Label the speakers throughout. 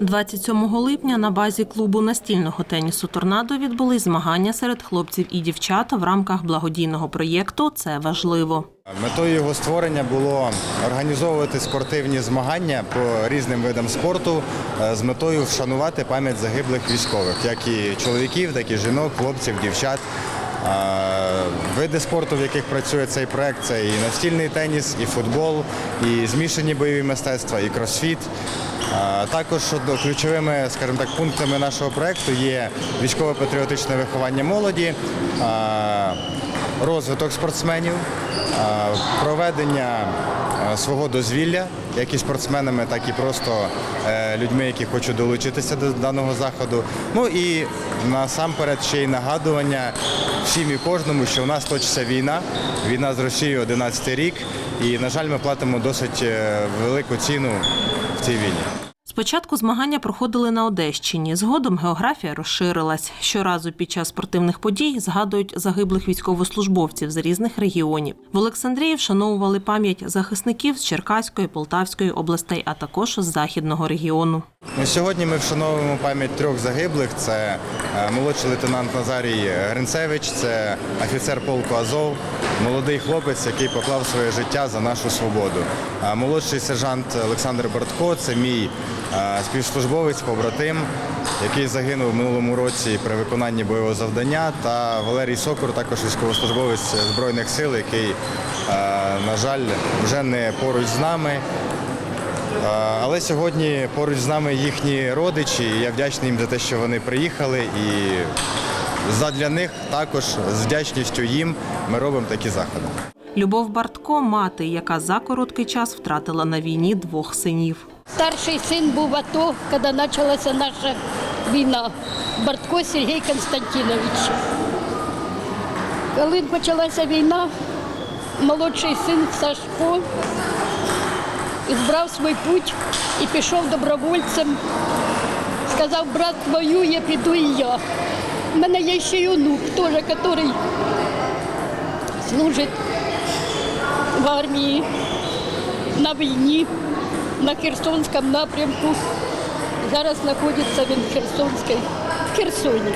Speaker 1: 27 липня на базі клубу настільного тенісу Торнадо відбулись змагання серед хлопців і дівчат в рамках благодійного проєкту Це важливо.
Speaker 2: Метою його створення було організовувати спортивні змагання по різним видам спорту е, з метою вшанувати пам'ять загиблих військових, як і чоловіків, так і жінок, хлопців, дівчат. Е, Види спорту, в яких працює цей проект, це і настільний теніс, і футбол, і змішані бойові мистецтва, і кросфіт. Також ключовими, скажімо так, пунктами нашого проєкту є військово-патріотичне виховання молоді. розвиток спортсменів, проведення свого дозвілля, як і спортсменами, так і просто е, людьми, які хочуть долучитися до даного заходу. Ну і насамперед ще й нагадування всім і кожному, що у нас точиться війна, війна з Росією 11 рік, і, на жаль, ми платимо досить е, велику ціну в цій війні.
Speaker 1: Спочатку змагання проходили на Одещині. Згодом географія розширилась. Щоразу під час спортивних подій згадують загиблих військовослужбовців з різних регіонів. В Олександрії вшановували пам'ять захисників з Черкаської, Полтавської областей, а також з західного регіону.
Speaker 2: Ну, Сьогодні ми вшановуємо пам'ять трьох загиблих. Це е, молодший лейтенант Назарій Гринцевич, це офіцер полку Азов, молодий хлопець, який поклав своє життя за нашу свободу. А молодший сержант Олександр Бортко це мій співслужбовець, побратим, який загинув минулому році при виконанні бойового завдання. Та Валерій Сокур, також військовослужбовець Збройних сил, який, на жаль, вже не поруч з нами. Але сьогодні поруч з нами їхні родичі. і Я вдячний їм за те, що вони приїхали. І задля них також з вдячністю їм ми робимо такі заходи.
Speaker 1: Любов Бартко мати, яка за короткий час втратила на війні двох синів.
Speaker 3: Старший син був АТО, коли почалася наша війна. Бартко Сергій Константинович. Коли почалася війна, молодший син Сашко збрав свій путь і пішов добровольцем. Сказав, брат воює, піду і я. У мене є ще й онук, теж, який служить в армії на війні на Херсонському напрямку. Зараз знаходиться він в Херсонській, в Херсоні.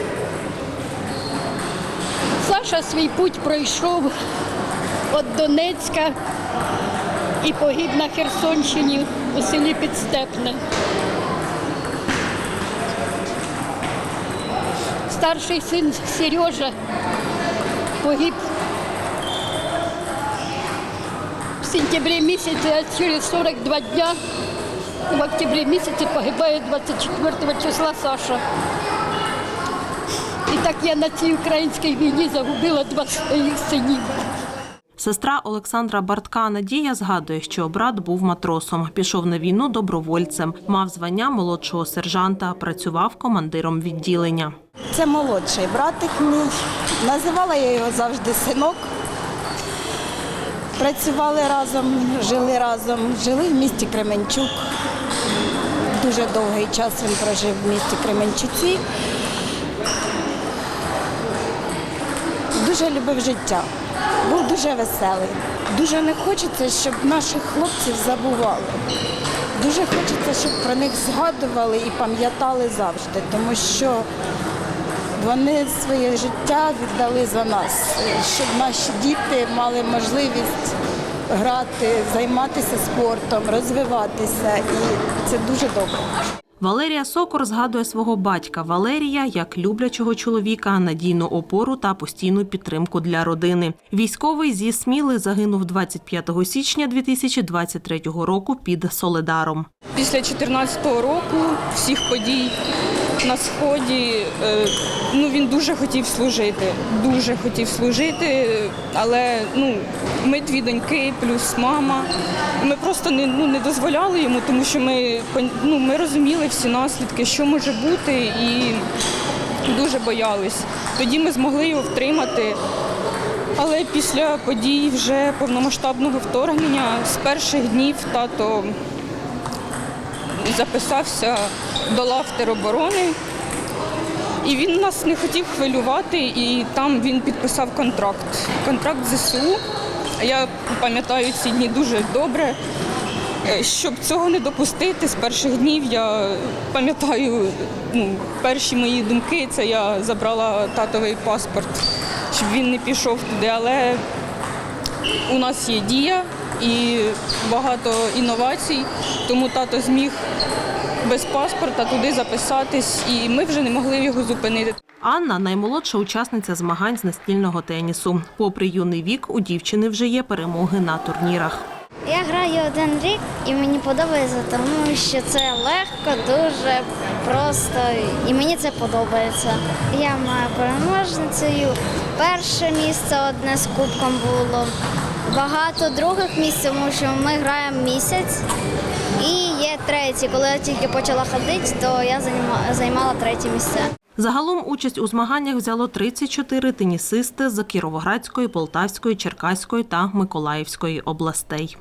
Speaker 3: Саша свій путь пройшов від Донецька і погиб на Херсонщині у селі Підстепне. Старший син Сережа погиб в сентябре месяце, а через 42 дня в октябре месяце погибает 24 числа Саша. І так я на цій українській війні загубила два своїх синів.
Speaker 1: Сестра Олександра Бартка Надія згадує, що брат був матросом, пішов на війну добровольцем, мав звання молодшого сержанта, працював командиром відділення.
Speaker 4: Це молодший братик мій. Називала я його завжди синок. Працювали разом, жили разом, жили в місті Кременчук. Дуже довгий час він прожив в місті Кременчуці. Дуже любив життя, був дуже веселий. Дуже не хочеться, щоб наших хлопців забували. Дуже хочеться, щоб про них згадували і пам'ятали завжди, тому що вони своє життя віддали за нас, щоб наші діти мали можливість грати, займатися спортом, розвиватися. І це дуже добре.
Speaker 1: Валерія Сокор згадує свого батька Валерія як люблячого чоловіка, надійну опору та постійну підтримку для родини. Військовий зі Сміли загинув 25 січня 2023 року під Соледаром.
Speaker 5: Після 2014 року всіх подій на сході е, ну він дуже хотів служити. Дуже хотів служити, але ну ми дві доньки, плюс мама. Ми просто не ну не дозволяли йому, тому що ми ну, ми розуміли всі наслідки, що може бути, і дуже боялись. Тоді ми змогли його втримати. Але після подій вже повномасштабного вторгнення з перших днів тато записався до лав тероборони. І він нас не хотів хвилювати, і там він підписав контракт. Контракт ЗСУ. Я пам'ятаю ці дні дуже добре. Е, Щоб цього не допустити, з перших днів я пам'ятаю ну, перші мої думки це я забрала татовий паспорт, щоб він не пішов туди. Але у нас є дія і багато інновацій, тому тато зміг без паспорта туди записатись, і ми вже не могли його зупинити.
Speaker 1: Анна наймолодша учасниця змагань з настільного тенісу. Попри юний вік, у дівчини вже є перемоги на турнірах.
Speaker 6: Я граю один рік і мені подобається, тому що це легко, дуже просто і мені це подобається. Я маю переможницею. Перше місце одне з кубком було. Багато других місць, тому що ми граємо місяць. І є третє. Коли я тільки почала ходити, то я займа- займала третє місце.
Speaker 1: Загалом участь у змаганнях взяло 34 тенісисти з Кіровоградської, Полтавської, Черкаської та Миколаївської областей.